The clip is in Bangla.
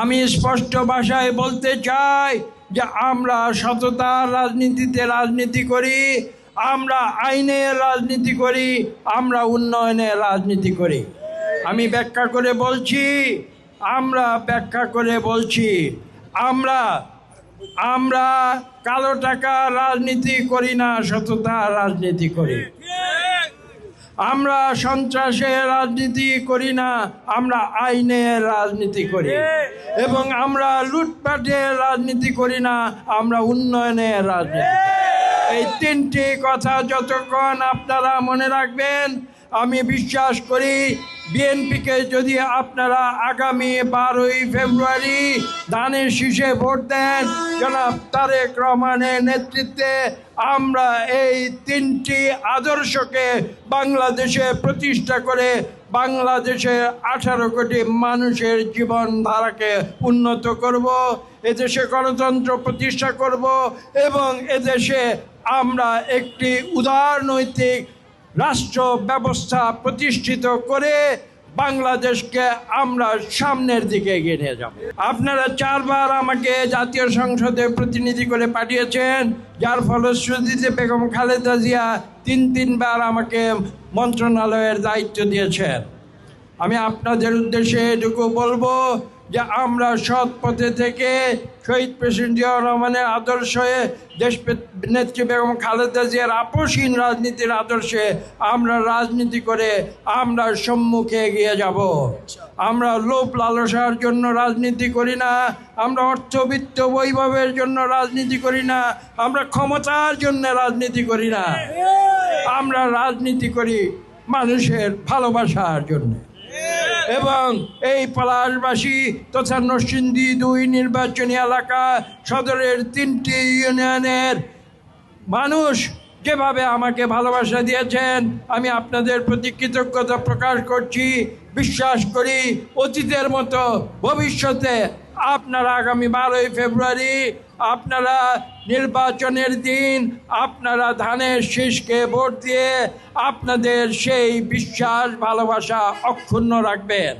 আমি স্পষ্ট ভাষায় বলতে চাই যে আমরা সততার রাজনীতিতে রাজনীতি করি, আমরা আইনের রাজনীতি করি, আমরা উন্নয়নের রাজনীতি করি। আমি ব্যাখ্যা করে বলছি, আমরা ব্যাখ্যা করে বলছি, আমরা আমরা কালো টাকা রাজনীতি করি না, সততা রাজনীতি করি। আমরা সন্ত্রাসের রাজনীতি করি না আমরা আইনের রাজনীতি করি। এবং আমরা লুটপাটের রাজনীতি করি না আমরা উন্নয়নের রাজনীতি এই তিনটি কথা যতক্ষণ আপনারা মনে রাখবেন আমি বিশ্বাস করি বিএনপিকে যদি আপনারা আগামী বারোই ফেব্রুয়ারি ধানের শীষে ভোট দেন, জনাব তারেক রহমানের নেতৃত্বে আমরা এই তিনটি আদর্শকে বাংলাদেশে প্রতিষ্ঠা করে বাংলাদেশের আঠারো কোটি মানুষের জীবনধারাকে উন্নত করব, এদেশে গণতন্ত্র প্রতিষ্ঠা করব এবং এদেশে আমরা একটি উদারনৈতিক রাষ্ট্র ব্যবস্থা প্রতিষ্ঠিত করে বাংলাদেশকে আমরা সামনের দিকে এগিয়ে নিয়ে যাব। আপনারা চারবার আমাকে জাতীয় সংসদে প্রতিনিধি করে পাঠিয়েছেন, যার ফলশ্রুতিতে বেগম খালেদা জিয়া তিন তিনবার আমাকে মন্ত্রণালয়ের দায়িত্ব দিয়েছেন। আমি আপনাদের উদ্দেশ্যে এটুকু বলব যে আমরা সৎ পথে থেকে শহীদ প্রেসিডেন্ট জিয়াউর রহমানের আদর্শে দেশ নেত্রী বেগম খালেদা জিয়ার আপসীন রাজনীতির আদর্শে আমরা রাজনীতি করে আমরা সম্মুখে এগিয়ে যাব। আমরা লোভ লালসার জন্য রাজনীতি করি না, আমরা অর্থবিত্ত বৈভবের জন্য রাজনীতি করি না, আমরা ক্ষমতার জন্য রাজনীতি করি না। আমরা রাজনীতি করি মানুষের ভালোবাসার জন্য। এবং এই পলাশবাসী তথা নরসিংদী দুই নির্বাচনী এলাকা সদরের তিনটি ইউনিয়নের মানুষ যেভাবে আমাকে ভালোবাসা দিয়েছেন, আমি আপনাদের প্রতি কৃতজ্ঞতা প্রকাশ করছি। বিশ্বাস করি অতীতের মতো ভবিষ্যতে আপনারা আগামী বারোই ফেব্রুয়ারি আপনারা নির্বাচনের দিন আপনারা ধানের শীষকে ভোট দিয়ে আপনাদের সেই বিশ্বাস ভালোবাসা অক্ষুণ্ণ রাখবেন।